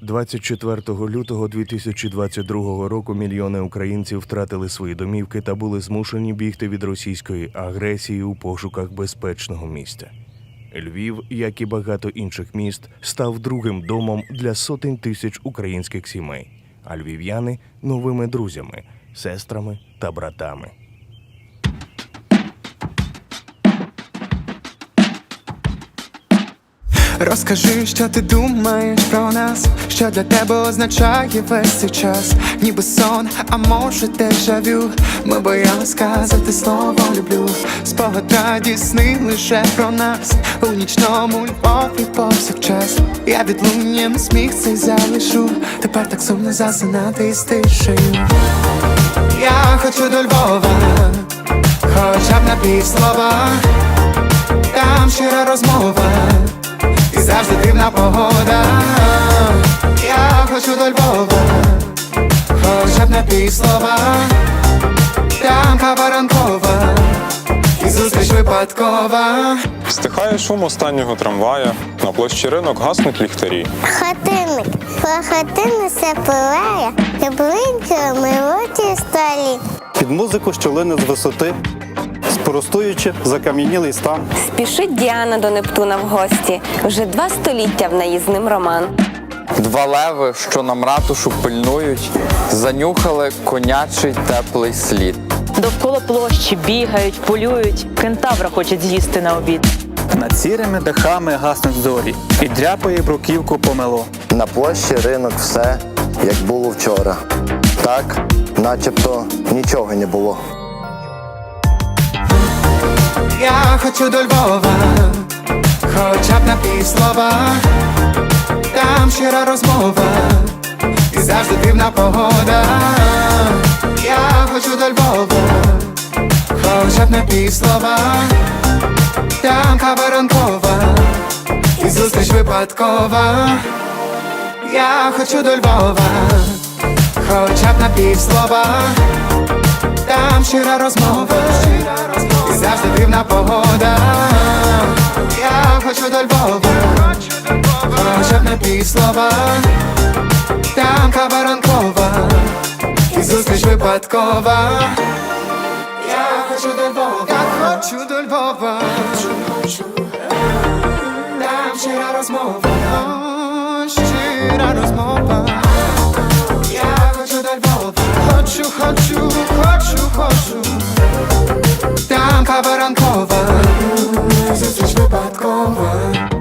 24 лютого 2022 року мільйони українців втратили свої домівки та були змушені бігти від російської агресії у пошуках безпечного місця. Львів, як і багато інших міст, став другим домом для сотень тисяч українських сімей, а львів'яни новими друзями, сестрами та братами. Розкажи, що ти думаєш про нас, що для тебе означає весь цей час, ніби сон, а може дежавю Ми боялись сказати слово люблю. Спогад радісний лише про нас у нічному Львові повсякчас. Я відлунням сміх цей залишу. Тепер так сумно засинати із тишею. Я хочу до Львова, хоча б на півслова, там щира розмова завжди дивна погода. Я хочу до Львова, хоча б на півслова, там кава ранкова, і зустріч випадкова. Стихає шум останнього трамвая, на площі ринок гаснуть ліхтарі. Хатинник, по хатини се пилає, яблинки милоті столі. під музику, що лине з висоти, спростуючи закам'янілий стан. Спішить Діана до Нептуна в гості. Вже два століття в неї з ним роман. Два леви, що нам ратушу пильнують, занюхали конячий теплий слід. Довкола площі бігають, полюють, кентавра хочуть з'їсти на обід. Над сірими дахами гаснуть зорі, і дряпає бруківку помело. На площі ринок все, як було вчора. Так, начебто нічого не було. Я хочу до Львова, хоча б на півслова, там щира розмова, і завжди дивна погода. Я хочу до Львова, хоча б на півслова, там кава ранкова, і зустріч випадкова. Я хочу до Львова, хоча б на півслова, там щира розмова, дивна погода. Я хочу до Львова, хоча б на півслова, там кава ранкова, і зустріч випадкова. Я хочу до Львова, я хочу до Львова, там щира розмова, Там кава ранкова, зустріч випадкова.